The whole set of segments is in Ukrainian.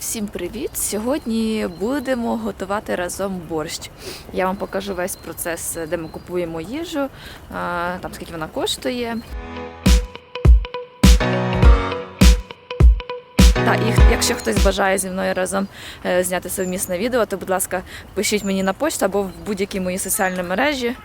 Всім привіт! Сьогодні будемо готувати разом борщ. Я вам покажу весь процес, де ми купуємо їжу, там скільки вона коштує. Та і якщо хтось бажає зі мною разом е, зняти совмісне відео, то будь ласка, пишіть мені на почту або в будь-які мої соціальні мережі.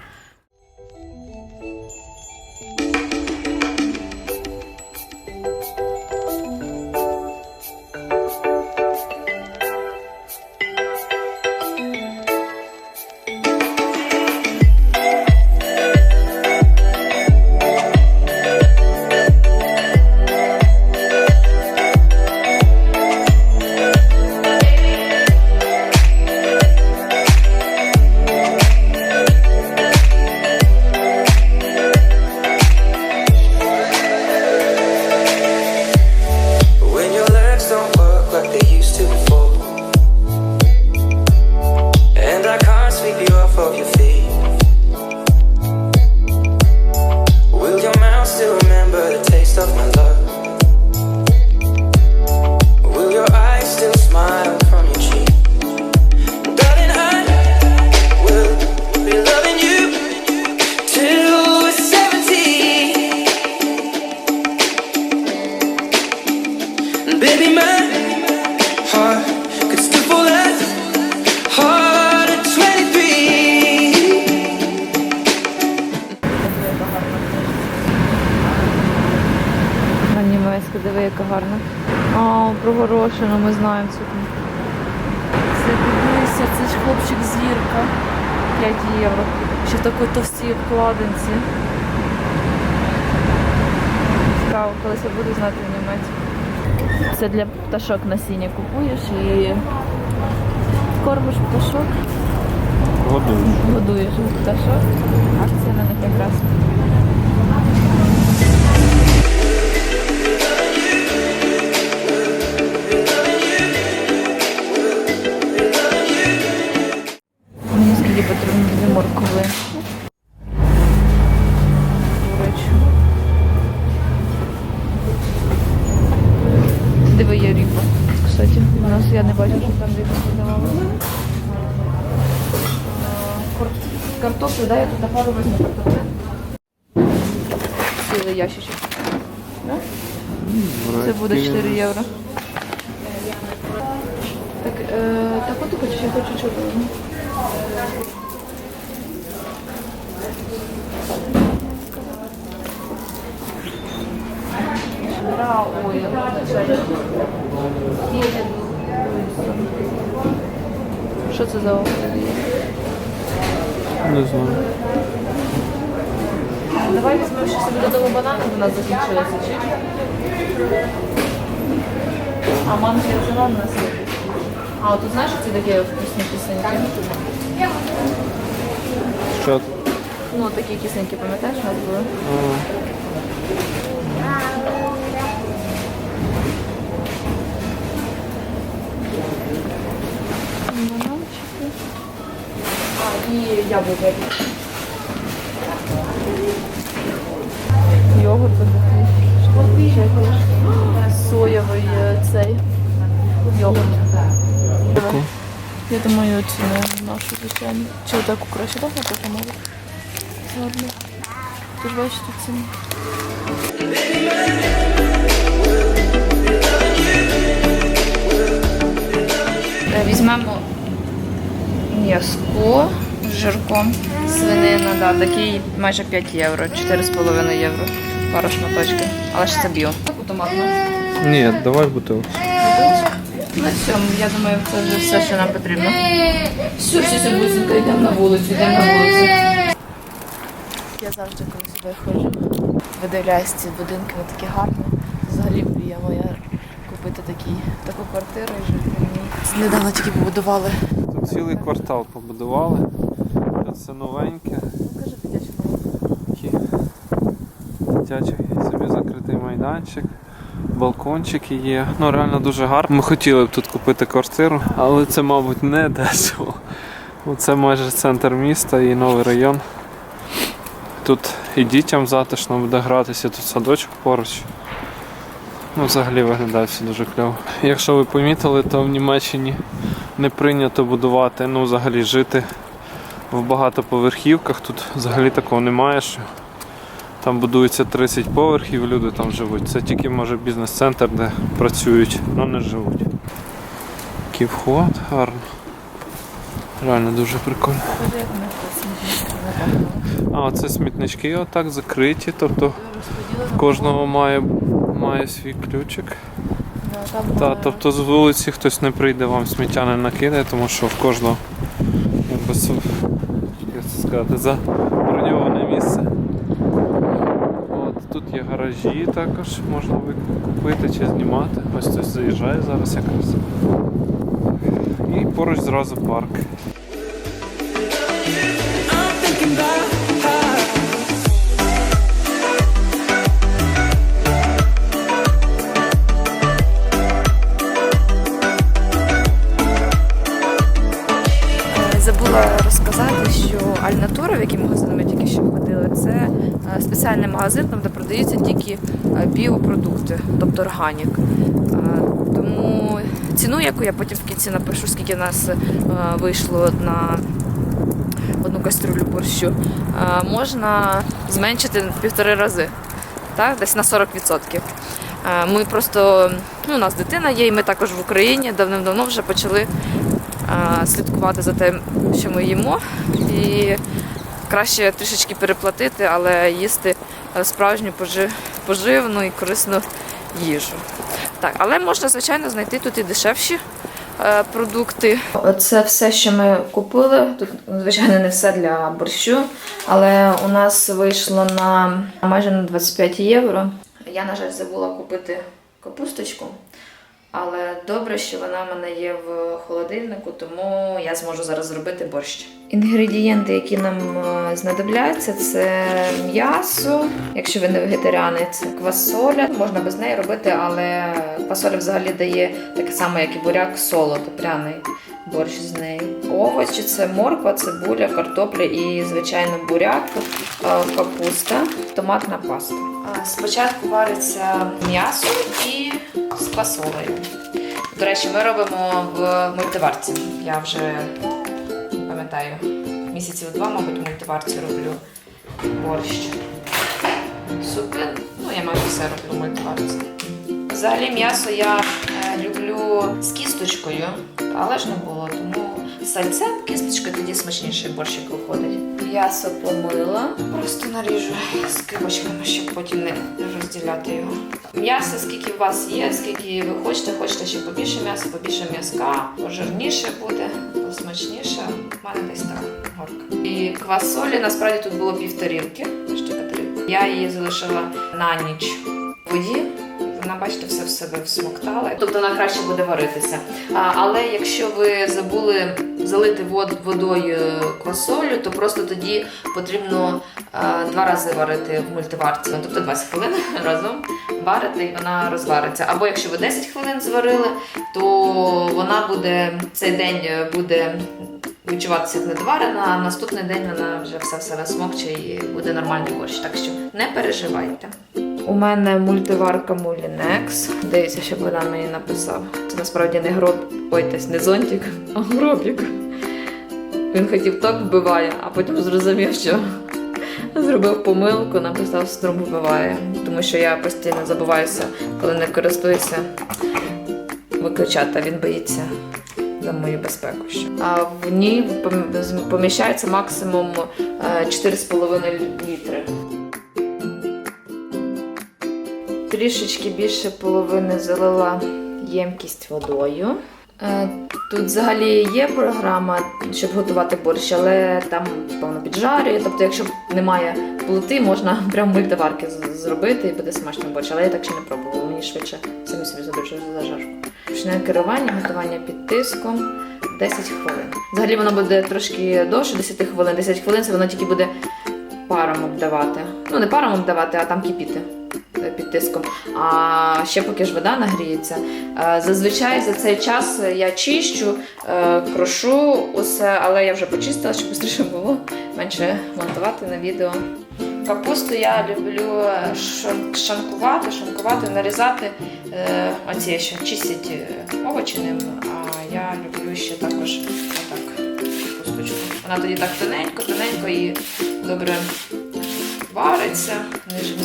Диви, яка гарна. О, прогорошено, ми знаємо цю. Це дивися, це ж хлопчик зірка. 5 євро. Ще в такій товстій обкладинці. Цікаво, колись я буду знати німецьку. Це для пташок насіння купуєш і кормиш пташок, Годуєш. годуєш пташок. Акція на них якраз. Я тут на пару возьму. Цілий ящичок. Це буде 4 євро. Так, е, так от ти хочеш, я хочу чорного. Бра, ой, Що це за овоч? Не знаю. Давай візьмемо ще собі додому банани, у нас закінчилися. Чи? А манки взяла в нас є. А, тут знаєш, ці такі вкусні кисеньки? Що? Ну, такі кисеньки, пам'ятаєш, у нас були? А, Бананчики. А, і яблука. Йогурт такий. Соєвий е, цей йогурт. Я думаю, не нашу звичайну. Чи отаку краще так на таку мову? Гарно. Ти ж бачиш тут ціни. Е, Візьмемо м'язко з жирком. Свинина, да, такий майже 5 євро, 4,5 євро. Пара шматочків. Але ж це біо. Ні, давай бутилку. На цьому, я думаю, це вже все, що нам потрібно. Все, все, все, бусинка, йдемо на вулицю, йдемо на вулицю. Я завжди коли сюди ходжу, видивляюсь ці будинки, вони такі гарні. Взагалі мрія моя купити такі, таку квартиру і жити в ній. Недавно тільки побудували. Тут цілий квартал побудували. Це новеньке. Покажи дитячу Такий дитячий собі закритий майданчик. Балкончики є. Ну реально дуже гарно. Ми хотіли б тут купити квартиру, але це, мабуть, не дешево. Ну, Це майже центр міста і новий район. Тут і дітям затишно буде гратися, тут садочок поруч. Ну, взагалі виглядає все дуже кльово. Якщо ви помітили, то в Німеччині не прийнято будувати, ну взагалі жити в багатоповерхівках. Тут взагалі такого немає, що там будується 30 поверхів, люди там живуть. Це тільки може бізнес-центр, де працюють, але не живуть. Який вход, гарно. Реально дуже прикольно. А, оце смітнички отак закриті, тобто кожного має, має свій ключик. Та, тобто з вулиці хтось не прийде, вам сміття не накидає, тому що в кожного якби, су- за броньоване місце. От, тут є гаражі також, можна купити чи знімати. Ось хтось заїжджає зараз якраз. І поруч зразу парк. I'm thinking about що Альнатура, в який магазин ми тільки що ходили, це е, спеціальний магазин, там де продаються тільки е, біопродукти, тобто органік. Е, Тому ціну, яку я потім в кінці напишу, скільки в нас вийшло на одну кастрюлю борщу, можна зменшити в півтори рази, так? десь на 40%. Е, Ми просто, ну, у нас дитина є, і ми також в Україні давним-давно вже почали слідкувати за тим, що ми їмо, і краще трішечки переплатити, але їсти е, справжню поживну і корисну їжу. Так, але можна, звичайно, знайти тут і дешевші е, продукти. Це все, що ми купили. Тут, звичайно, не все для борщу, але у нас вийшло на майже на 25 євро. Я, на жаль, забула купити капусточку. Але добре, що вона в мене є в холодильнику, тому я зможу зараз зробити борщ. Інгредієнти, які нам е, знадобляться, це м'ясо. Якщо ви не вегетаріанець, квасоля. Можна без неї робити, але квасоля взагалі дає таке саме, як і буряк, солод, пряний борщ з нею. Овочі це морква, цибуля, картопля і звичайно буряк, е, капуста, томатна паста. Е, Спочатку вариться м'ясо і з квасолею. До речі, ми робимо в мультиварці. Я вже не пам'ятаю, місяців два, мабуть, в мультиварці роблю борщ. Супи, ну я майже все роблю в мультиварці. Взагалі м'ясо я е, люблю з кісточкою, але ж не було, тому з сальцем кісточкою тоді смачніший борщик виходить. М'ясо помила, просто наріжу з кибочками, щоб потім не розділяти його. М'ясо, скільки у вас є, скільки ви хочете, хочете ще побільше м'яса, побільше м'язка, пожирніше буде, посмачніше. У мене десь так горка. І квасолі насправді тут було пів тарілки. Бачите, яка тарілка. Я її залишила на ніч в воді. Вона, бачите, все в себе всмоктала. Тобто вона краще буде варитися. Але якщо ви забули залити вод, водою квасолю, то просто тоді потрібно два рази варити в мультиварці. Ну, Тобто 20 хвилин разом варити і вона розвариться. Або якщо ви 10 хвилин зварили, то вона буде цей день буде відчуватися як недоварена, а наступний день вона вже все в себе смокче і буде нормальний борщ. Так що не переживайте. У мене мультиварка Mulinex. Дивіться, щоб вона мені написав. Це насправді не гроб, ойтесь, не зонтик, а гробік. Він хотів ток вбиває, а потім зрозумів, що зробив помилку, написав струм вбиває. Тому що я постійно забуваюся, коли не користуюся виключати, він боїться за мою безпеку. ще. А в ній поміщається максимум е, 4,5 літри. Трішечки більше половини залила ємкість водою. Е, Тут взагалі є програма, щоб готувати борщ, але там, певно, піджарює. Тобто, якщо немає плити, можна прямо мультиварки зробити і буде смачно борщ. Але я так ще не пробувала, мені швидше самі собі задержу зажарку. Почне керування, готування під тиском 10 хвилин. Взагалі воно буде трошки довше 10 хвилин. 10 хвилин це воно тільки буде паром обдавати. Ну, не паром обдавати, а там кипіти під тиском. А ще поки ж вода нагріється. Е, Зазвичай за цей час я чищу, е, крошу усе, але я вже почистила, щоб швидше було менше монтувати на відео. Капусту я люблю е, шанкувати, шанкувати, нарізати оці ще чистять овочі ним, а я люблю ще також отак кусточку. Вона тоді так тоненько, тоненько і добре вариться,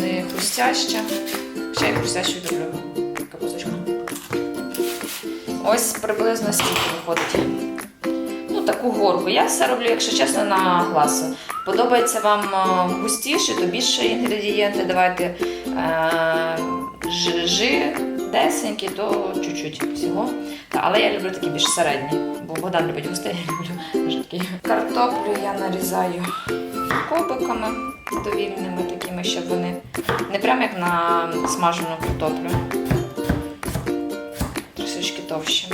не, хрустяща. Ще й хрустящу люблю капусточку. Ось приблизно стільки виходить. Ну, таку горку. Я все роблю, якщо чесно, на гласу. Подобається вам е, густіше, то більше інгредієнти давайте. Е, жи- жи десенькі, то чуть-чуть всього. Та, але я люблю такі більш середні, бо Богдан любить густий, я люблю жидкий. Картоплю я нарізаю кубиками довільними такими, щоб вони не прямо як на смажену картоплю. Трішечки товщі.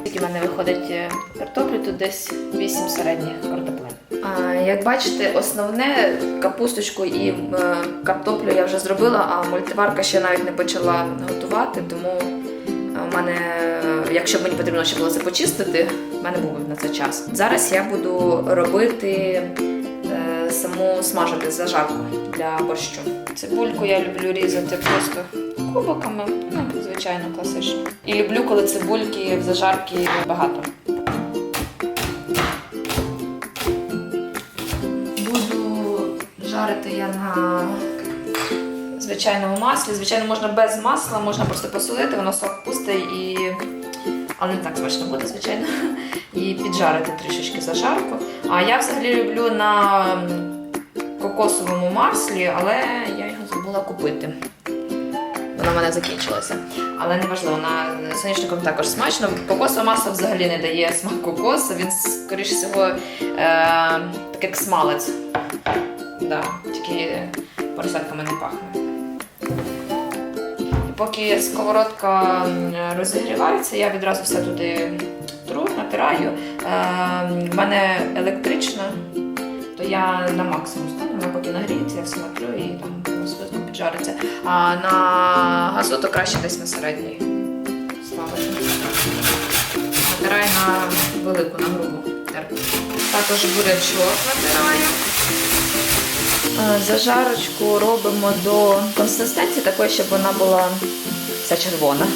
Скільки в мене виходить е, картоплі, тут десь 8 середніх картоплин. Як бачите, основне капусточку і е, картоплю я вже зробила, а мультиварка ще навіть не почала готувати, тому е, в мене, якщо б мені потрібно ще було це почистити, в мене був на це час. Зараз я буду робити е, саму смажити зажарку для борщу. Цибульку я люблю різати просто кубиками, ну, звичайно, класично. І люблю, коли цибульки в зажарки багато. Жарити я на звичайному маслі. Звичайно, можна без масла, можна просто посолити, воно сок пустить і. Але не так смачно буде, звичайно. І піджарити трішечки зажарку. А я взагалі люблю на кокосовому маслі, але я його забула купити. Воно в мене закінчилося. Але не важливо, на соняшником також смачно. Кокосове масло взагалі не дає смак кокосу, він, скоріш всього, е, так як смалець. Да, тільки поросятками не пахне. І поки сковородка розігрівається, я відразу все туди тру, натираю. Е, в мене електрична, то я на максимум ставлю, вона поки нагріється, я все натрю і там швидко піджариться. А на газу то краще десь на середній ставити. Натираю на велику, на грубу терку. Також бурячок натираю. Е, Зажарочку робимо до консистенції такої, щоб вона була вся червона.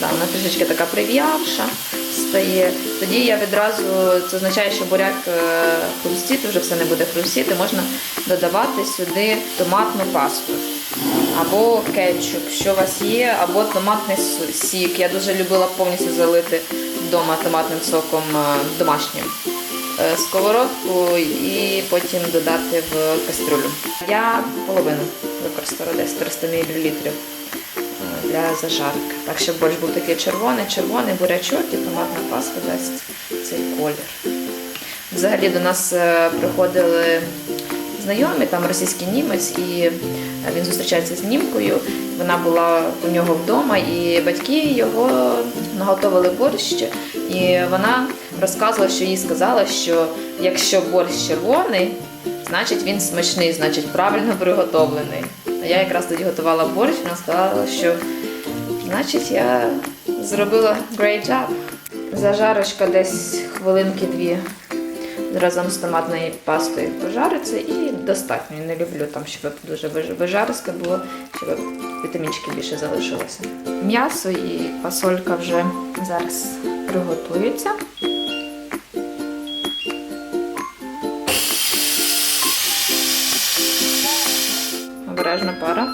Да, вона трішечки така прив'явша стає. Тоді я відразу, це означає, що буряк е, хрустіти, вже все не буде хрустіти, можна додавати сюди томатну пасту. Або кетчуп, що у вас є, або томатний сік. Я дуже любила повністю залити вдома томатним соком е, домашнім сковородку і потім додати в кастрюлю. Я половину використала десь 300 мл для зажарки. Так, щоб борщ був такий червоний, червоний бурячок і томатна паста дасть цей колір. Взагалі до нас е, приходили знайомі, там російський німець, і е, він зустрічається з німкою. Вона була у нього вдома, і батьки його наготовили борщ. І вона розказувала, що їй сказала, що якщо борщ червоний, значить він смачний, значить правильно приготовлений. А я якраз тоді готувала борщ, вона сказала, що значить я зробила great job. Зажарочка десь хвилинки дві разом з томатною пастою пожариться і достатньо. Не люблю там, щоб дуже виж- вижаристе було, щоб вітамінчики більше залишилося. М'ясо і фасолька вже зараз приготуються. Обережна пара.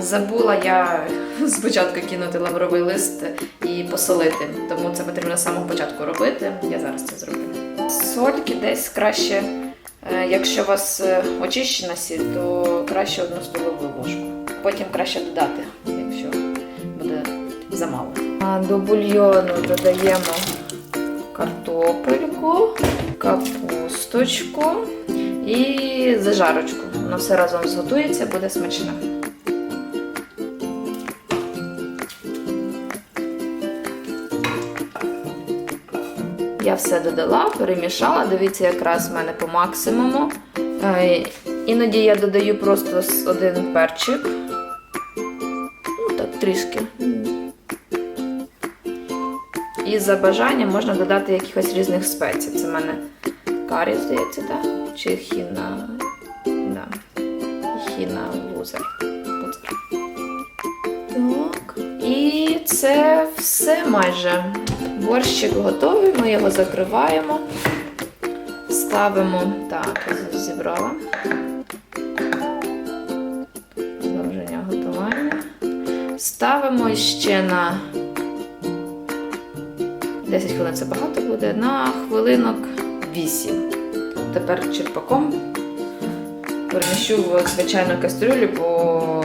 Забула я спочатку кинути лавровий лист і посолити, тому це потрібно з самого початку робити. Я зараз це зроблю. Сольки десь краще, е, якщо у вас е, очищена сіль, то краще одну столову ложку. Потім краще додати, якщо буде замало. До бульйону додаємо картопельку, капусточку і зажарочку. Воно все разом зготується, буде смачно. Я все додала, перемішала. Дивіться, якраз в мене по максимуму. Е, Іноді я додаю просто один перчик. Ну так, трішки. І за бажанням можна додати якихось різних спецій. Це в мене Карі, здається, так? Да? Чи Хіна. Да. Хіна Лузер. Лузер. Так. І це все майже. Борщик готовий, ми його закриваємо, ставимо. Так, зібрала. Продовження готування. Ставимо ще на. 10 хвилин це багато буде, на хвилинок 8. Тепер черпаком переміщу в звичайну кастрюлю, бо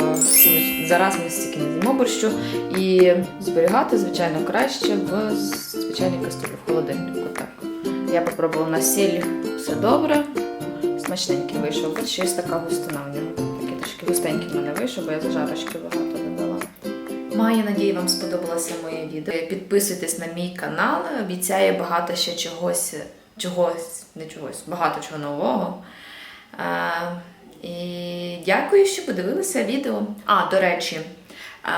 зараз ми стільки не з'їмо борщу. І зберігати, звичайно, краще в звичайній кастрюлі в холодильнику. Так. Я попробувала на сіль все добре. Смачненький вийшов, ще є така густина в нього. Такий трішки густенький в мене вийшов, бо я зажарочки багато додала. Маю надію, вам сподобалося моє відео. Підписуйтесь на мій канал. Обіцяє багато ще чогось, чогось, не чогось, багато чого нового. А, і дякую, що подивилися відео. А, до речі, а,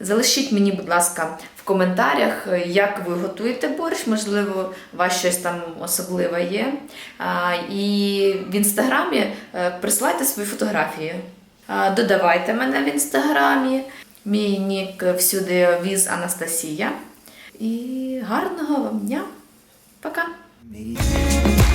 залишіть мені, будь ласка, в коментарях, як ви готуєте борщ, можливо, у вас щось там особливе є. І в інстаграмі е, присилайте свої фотографії. Додавайте мене в інстаграмі. Мій нік всюди віз Анастасія. І гарного вам дня. Пока! need.